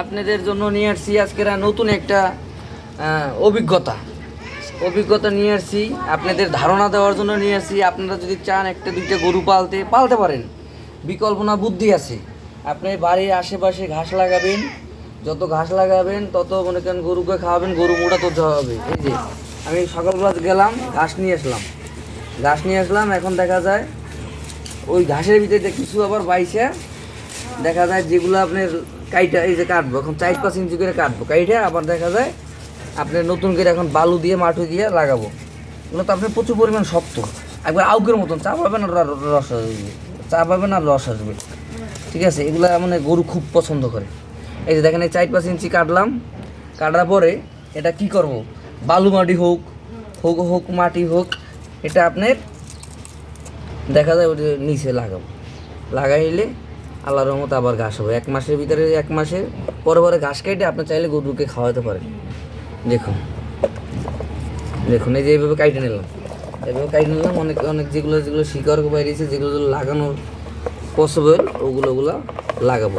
আপনাদের জন্য নিয়ে আসছি আজকের নতুন একটা অভিজ্ঞতা। অভিজ্ঞতা নিয়ে আসছি, আপনাদের ধারণা দেওয়ার জন্য নিয়ে আসছি। আপনারা যদি চান একটা দুইটা গরু পালতে পালতে পারেন। বিকল্প না, বুদ্ধি আছে। আপনি বাড়ির আশেপাশে ঘাস লাগাবেন, যত ঘাস লাগাবেন, তত মনে করেন গরুকে খাওয়াবেন, গরু মোটা তো হবে। এই যে, আমি সকালবেলা গেলাম, ঘাস নিয়ে আসলাম। ঘাস নিয়ে আসলাম, এখন দেখা যায় ওই ঘাসের ভিতরে কিছু আবার বাইসে দেখা যায় যেগুলো আপনার কাইটা এই যে কাটবো, এখন চার পাঁচ ইঞ্চি করে কাটবো। কাইটা আবার দেখা যায় আপনি নতুন করে এখন বালু দিয়ে মাটি দিয়ে লাগাবো। এগুলো তো আপনার প্রচুর পরিমাণ শক্ত। একবার আউকের মতন, চা পাবেন আর রস আসবে। চা পাবেন আর রস আসবে। ঠিক আছে, এগুলো মানে গরু খুব পছন্দ করে। এই যে দেখেন, এই চার পাঁচ ইঞ্চি কাটলাম। কাটার পরে এটা কি করব? বালু মাটি হোক হোক হোক মাটি হোক, এটা আপনার দেখা যায় ওটা নিচে লাগাবো। লাগাইলে আল্লাহর রহমতে আবার ঘাস হবে। এক মাসের ভিতরে এক মাসের পরে পরে ঘাস কেটে আপনি চাইলে গরুকে খাওয়াতে পারেন। দেখুন। দেখুন, এই যে এইভাবে কাইটে নিলাম। এইভাবে কাইটে নিলাম, অনেক অনেক যেগুলো যেগুলো শিকড় বাইরেছে, যেগুলো লাগানোর পসিবল ওগুলো ওগুলো লাগাবো।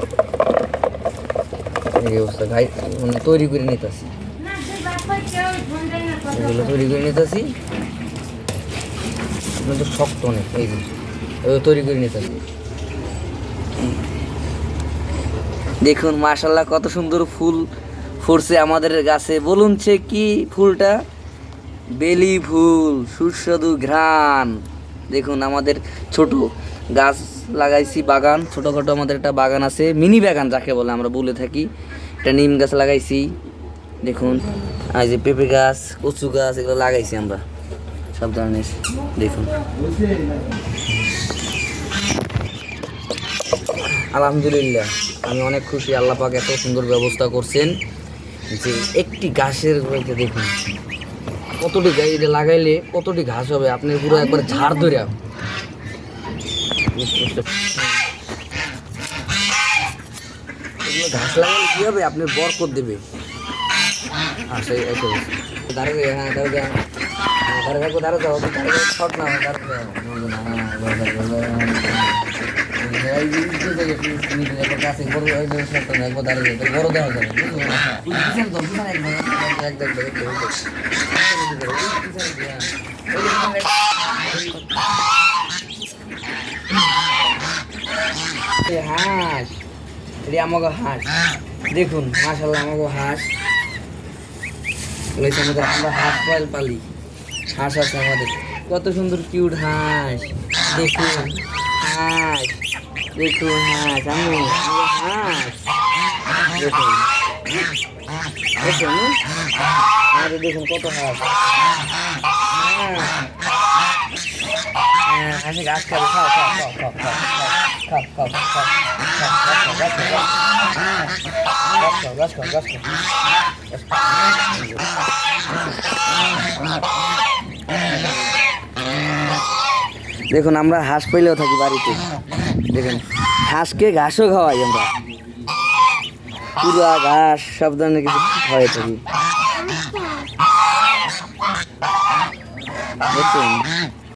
এই অবস্থা। গাই মানে তৈরি করে নিতেছি। এগুলো তৈরি করে নিতেছি। তো শক্ত অনেক, এই যে। তৈরি করে নিতে নিতেছি। দেখুন মাশাল্লাহ কত সুন্দর ফুল ফুটছে আমাদের গাছে। বলুন সে কি ফুলটা? বেলি ফুল, সুস্বাদু ঘ্রাণ। দেখুন, আমাদের ছোট গাছ লাগাইছি বাগান, ছোটোখাটো আমাদের একটা বাগান আছে, মিনি বাগান যাকে বলে, আমরা বলে থাকি। একটা নিম গাছ লাগাইছি, দেখুন আর যে পেঁপে গাছ, কচু গাছ, এগুলো লাগাইছি আমরা। সব ধরনের দেখুন। আলহামদুলিল্লাহ, আমি অনেক খুশি। আল্লাহ পাক এত সুন্দর ব্যবস্থা করছেন যে একটি মধ্যে দেখুন, কতটি এটা লাগাইলে কতটি ঘাস হবে, আপনি পুরো একবার ঝাড় ধরে ঘাস লাগালে কি হবে? আপনি বরকত দেবে। আচ্ছা দাঁড়াবে হ্যাঁ দাঁড়াবে হাঁস এটা আমাকে হাঁস দেখুন মাসাল্লাহ আমাকে হাঁস। রয়েছে আমাদের, আমরা হাঁস পাল পালি। হাঁস আছে আমাদের। কত সুন্দর কিউট হাঁস। দেখুন। হাঁস দেখুন হাঁস আমি আমার হাঁস দেখুন দেখুন আমাদের দেখুন কত হাঁস হ্যাঁ হ্যাঁ হাঁসে ঘাস খাবে খাও খাও খাও খাও খাও খাও খাও খাও খাও গাছ খাও গাছ খাও গাছ খাও দেখুন, আমরা হাঁস পেলেও থাকি বাড়িতে। দেখুন, হাঁসকে ঘাসও খাওয়াই আমরা। পুরা ঘাস, সব ধরনের কিছু খাওয়াই থাকি। দেখুন